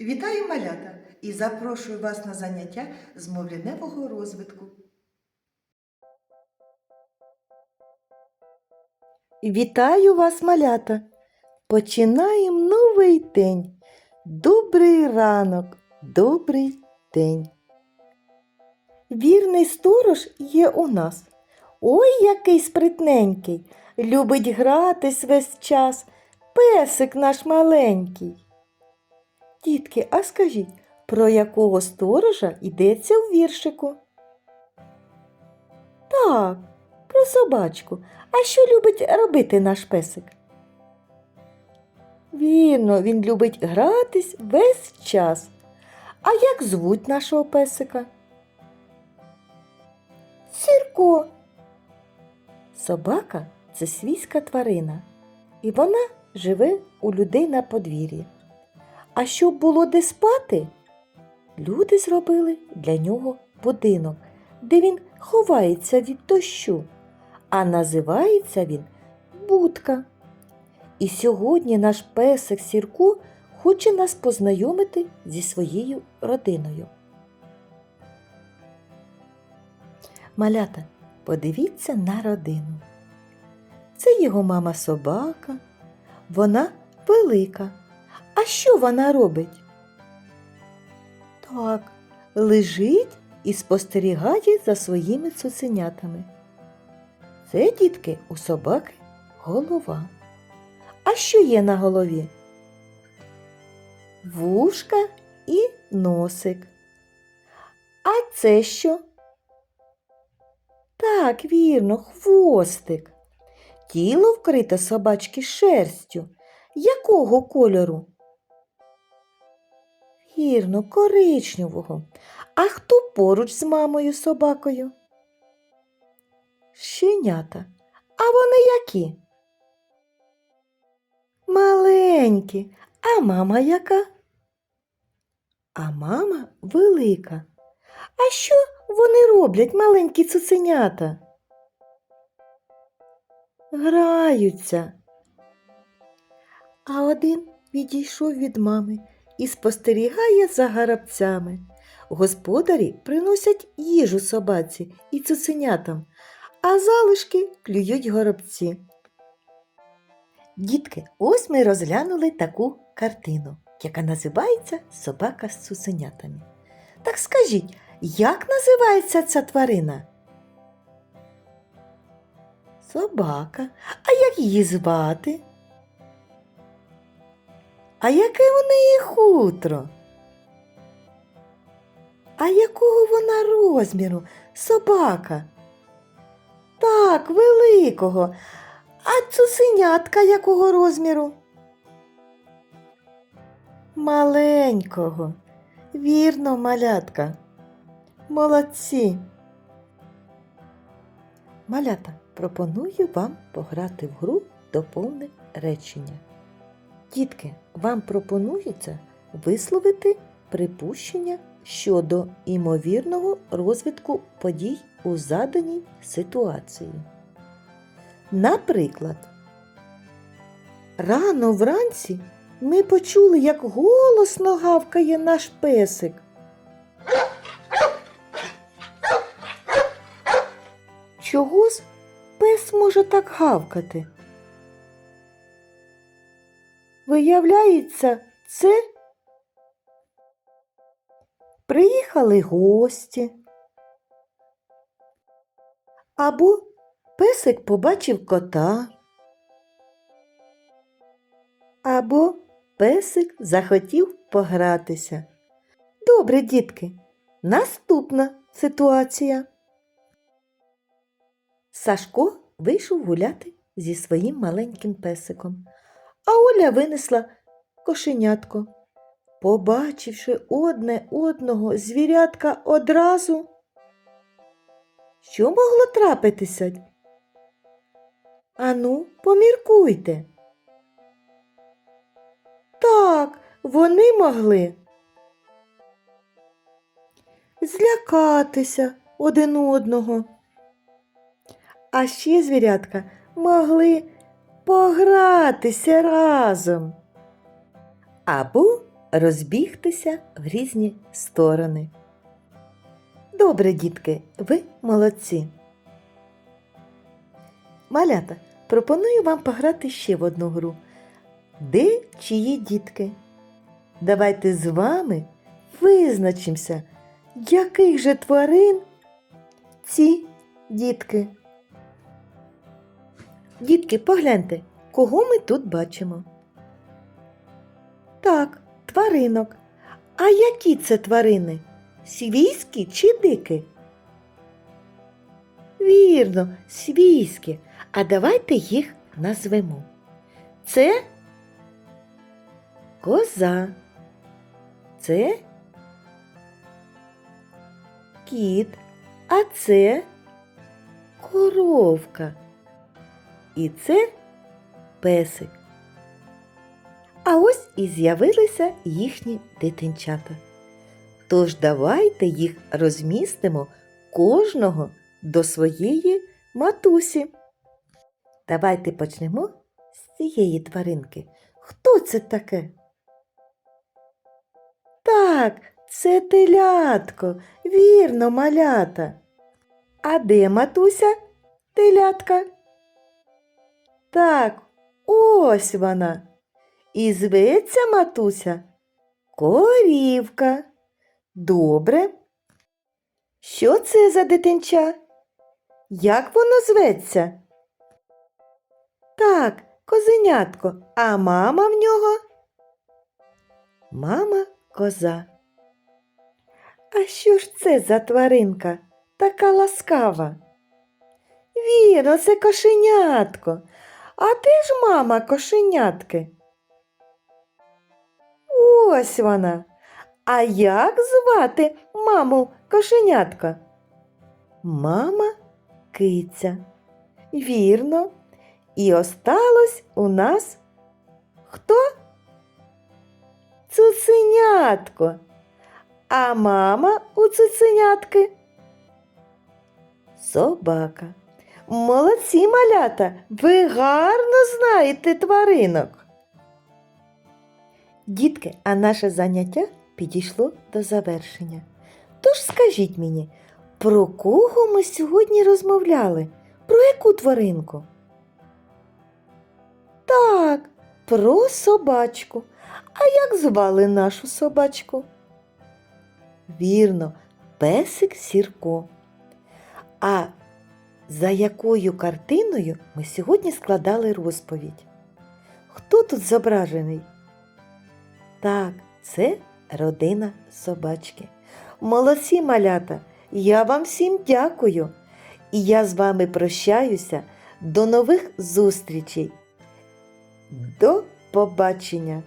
Вітаю малята і запрошую вас на заняття з мовляневого розвитку. Вітаю вас, малята! Починаємо новий день. Добрий ранок, добрий день. Вірний сторож є у нас. Ой, який спритненький, любить гратись весь час, песик наш маленький. Дітки, а скажіть, про якого сторожа йдеться у віршику? Так, про собачку. А що любить робити наш песик? Вірно, він любить гратись весь час. А як звуть нашого песика? Сірко. Собака це свійська тварина, і вона живе у людей на подвір'ї. А щоб було де спати, люди зробили для нього будинок, де він ховається від дощу а називається він Будка. І сьогодні наш песик Сірко хоче нас познайомити зі своєю родиною. Малята, подивіться на родину. Це його мама собака, вона велика. А що вона робить? Так, лежить і спостерігає за своїми цуценятами. Це, дітки, у собаки голова. А що є на голові? Вушка і носик. А це що? Так, вірно, хвостик. Тіло вкрите собачки шерстю. Якого кольору? Вірно, коричневого. А хто поруч з мамою собакою? Щенята. А вони які? Маленькі. А мама яка? А мама велика. А що вони роблять, маленькі цуценята? Граються. А один відійшов від мами і спостерігає за гарабцями. Господарі приносять їжу собаці і цуценятам, а залишки клюють горобці. Дітки, ось ми розглянули таку картину, яка називається Собака з цуценятами. Так скажіть, як називається ця тварина? Собака. А як її звати? А яке у неї хутро? А якого вона розміру? Собака? Так, великого. А цуценятка якого розміру? Маленького. Вірно, малятка. Молодці. Малята, пропоную вам пограти в гру доповни речення. Дітки, вам пропонується висловити припущення щодо імовірного розвитку подій у заданій ситуації. Наприклад, рано вранці ми почули, як голосно гавкає наш песик. Чого ж пес може так гавкати? Виявляється, це приїхали гості. Або песик побачив кота. Або песик захотів погратися. Добре, дітки, наступна ситуація. Сашко вийшов гуляти зі своїм маленьким песиком, а Оля винесла кошенятко. Побачивши одне одного, звірятка одразу. Що могло трапитися? Ану, поміркуйте. Так, вони могли злякатися один одного. А ще звірятка могли погратися разом або розбігтися в різні сторони. Добре, дітки, ви молодці. Малята, пропоную вам пограти ще в одну гру. Де чиї дітки? Давайте з вами визначимося, яких же тварин ці дітки. Дітки, погляньте, кого ми тут бачимо. Так, тваринок. А які це тварини? Свійські чи дикі? Вірно, свійські. А давайте їх назвемо. Це коза. Це кіт, а це коровка. І це песик. А ось і з'явилися їхні дитинчата. Тож давайте їх розмістимо кожного до своєї матусі. Давайте почнемо з цієї тваринки. Хто це таке? Так, це телятко, вірно, малята. А де матуся? Телятка? Так, ось вона. І зветься матуся корівка. Добре. Що це за дитинча? Як воно зветься? Так, козенятко, а мама в нього? Мама коза. А що ж це за тваринка? Така ласкава? Вірно, це кошенятко. А де ж мама кошенятки? Ось вона. А як звати маму кошенятка? Мама киця. Вірно. І осталось у нас хто? Цуценятко. А мама у цуценятки? Собака. Молодці малята, ви гарно знаєте тваринок. Дітки, а наше заняття підійшло до завершення. Тож скажіть мені, про кого ми сьогодні розмовляли? Про яку тваринку? Так, про собачку. А як звали нашу собачку? Вірно, песик Сірко. А за якою картиною ми сьогодні складали розповідь? Хто тут зображений? Так, це родина собачки. Молодці малята! Я вам всім дякую. І я з вами прощаюся. До нових зустрічей. До побачення!